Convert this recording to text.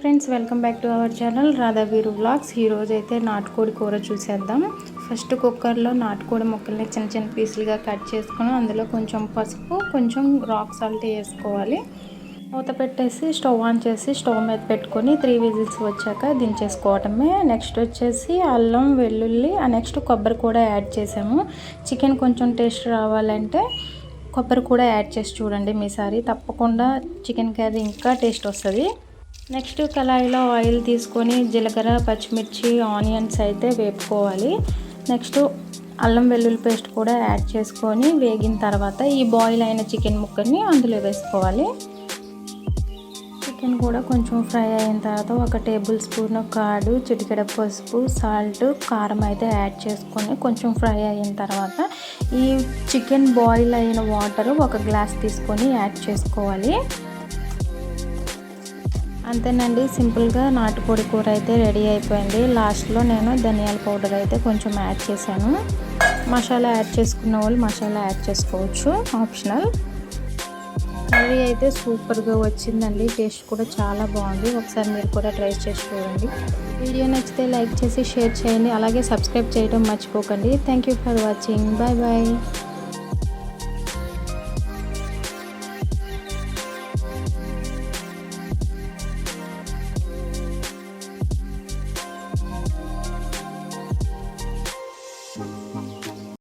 Friends welcome back to our channel Radhaveeru vlogs ఈరోజు అయితే నాటుకోడి కూర చూసేద్దాం ఫస్ట్ కుక్కర్లో నాటుకోడి ముక్కల్ని చిన్న చిన్న పీసులుగా కట్ చేసుకొని అందులో కొంచెం పసుపు కొంచెం రాక్ సాల్ట్ వేసుకోవాలి. మూత పెట్టేసి స్టవ్ ఆన్ చేసి స్టవ్ మీద పెట్టుకొని త్రీ విజిల్స్ వచ్చాక దించేసుకోవటమే. నెక్స్ట్ వచ్చేసి అల్లం వెల్లుల్లి నెక్స్ట్ కొబ్బరి కూడా యాడ్ చేసాము. చికెన్ కొంచెం టేస్ట్ రావాలంటే కొబ్బరి కూడా యాడ్ చేసి చూడండి మీసారి. తప్పకుండా చికెన్ కర్రీ ఇంకా టేస్ట్ వస్తుంది. నెక్స్ట్ కళాయిలో ఆయిల్ తీసుకొని జీలకర్ర పచ్చిమిర్చి ఆనియన్స్ అయితే వేపుకోవాలి. నెక్స్ట్ అల్లం వెల్లుల్లి పేస్ట్ కూడా యాడ్ చేసుకొని వేగిన తర్వాత ఈ బాయిల్ అయిన చికెన్ ముక్కని అందులో వేసుకోవాలి. చికెన్ కూడా కొంచెం ఫ్రై అయిన తర్వాత ఒక టేబుల్ స్పూన్ కాడు చిటికెడ పసుపు సాల్ట్ కారం అయితే యాడ్ చేసుకొని కొంచెం ఫ్రై అయిన తర్వాత ఈ చికెన్ బాయిల్ అయిన వాటర్ ఒక గ్లాస్ తీసుకొని యాడ్ చేసుకోవాలి. అంతేనండి సింపుల్గా నాటుకోడి కూర అయితే రెడీ అయిపోయింది. లాస్ట్లో నేను ధనియాల పౌడర్ అయితే కొంచెం యాడ్ చేశాను. మసాలా యాడ్ చేసుకున్న వాళ్ళు మసాలా యాడ్ చేసుకోవచ్చు ఆప్షనల్. కర్రీ అయితే సూపర్గా వచ్చిందండి టేస్ట్ కూడా చాలా బాగుంది. ఒకసారి మీరు కూడా ట్రై చేసి చూడండి. వీడియో నచ్చితే లైక్ చేసి షేర్ చేయండి. అలాగే సబ్స్క్రైబ్ చేయడం మర్చిపోకండి. Thank you for watching. Bye bye.